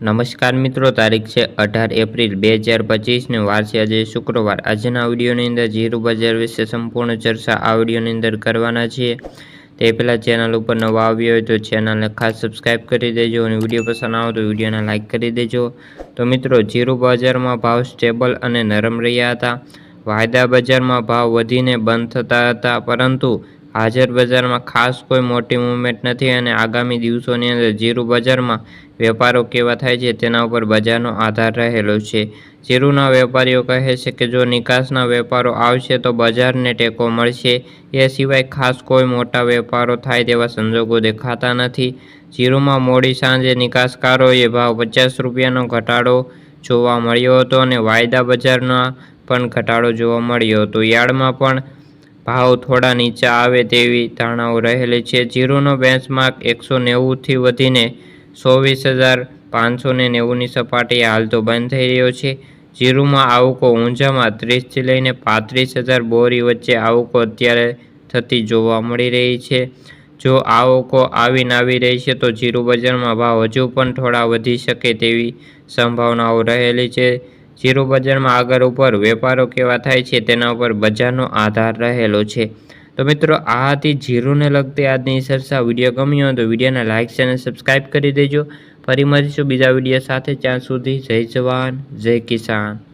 નમસ્કાર મિત્રો, તારીખ છે અઢાર એપ્રિલ બે હજાર પચીસને વાર છે આજે શુક્રવાર. આજના વિડીયોની અંદર જીરું બજાર વિશે સંપૂર્ણ ચર્ચા આ વિડીયોની અંદર કરવાના છીએ. તે પહેલાં ચેનલ ઉપર નવા આવ્યો હોય તો ચેનલને ખાસ સબસ્ક્રાઇબ કરી દેજો અને વીડિયો પસંદ આવે તો વિડીયોને લાઇક કરી દેજો. તો મિત્રો જીરું બજારમાં ભાવ સ્ટેબલ અને નરમ રહ્યા હતા. વાયદા બજારમાં ભાવ વધીને બંધ થતા હતા, પરંતુ હાજર બજારમાં ખાસ કોઈ મોટી મૂવમેન્ટ નથી અને આગામી દિવસોની અંદર જીરું બજારમાં વેપારો કેવા થાય છે તેના ઉપર બજારનો આધાર રહેલો છે. જીરુના વેપારીઓ કહે છે કે જો નિકાસના વેપારો આવશે તો બજારને ટેકો મળશે. એ સિવાય ખાસ કોઈ મોટા વેપારો થાય તેવા સંજોગો દેખાતા નથી. જીરુમાં મોડી સાંજે નિકાસકારોએ ભાવ પચાસ રૂપિયાનો ઘટાડો જોવા મળ્યો હતો અને વાયદા બજારના પણ ઘટાડો જોવા મળ્યો હતો. યાર્ડમાં પણ ભાવ થોડા નીચે આવે તેવી ધારણાઓ રહેલી છે. જીરોનો બેન્ચમાર્ક એકસો નેવુંથી વધીને ચોવીસ હજાર પાંચસો ને નેવુંની સપાટીએ હાલ તો બંધ થઈ રહ્યો છે. જીરુમાં આવકો ઊંઝામાં ત્રીસથી લઈને પાંત્રીસ હજાર બોરી વચ્ચે આવકો અત્યારે થતી જોવા મળી રહી છે. જો આવકો આવીને આવી રહી છે તો જીરું બજારમાં ભાવ હજુ પણ થોડા વધી શકે તેવી સંભાવનાઓ રહેલી છે. જીરું બજારમાં આગળ ઉપર વેપારો કેવા થાય છે તેના ઉપર બજારનો આધાર રહેલો છે. તો મિત્રો, આ હતી જીરુને લગતી આજની સરસા વીડિયો ગમ્યો તો વિડીયોને લાઇક અને સબસ્ક્રાઈબ કરી દેજો. ફરી મળીશું બીજા વીડિયો સાથે. ત્યાં સુધી જય જવાન, જય કિસાન.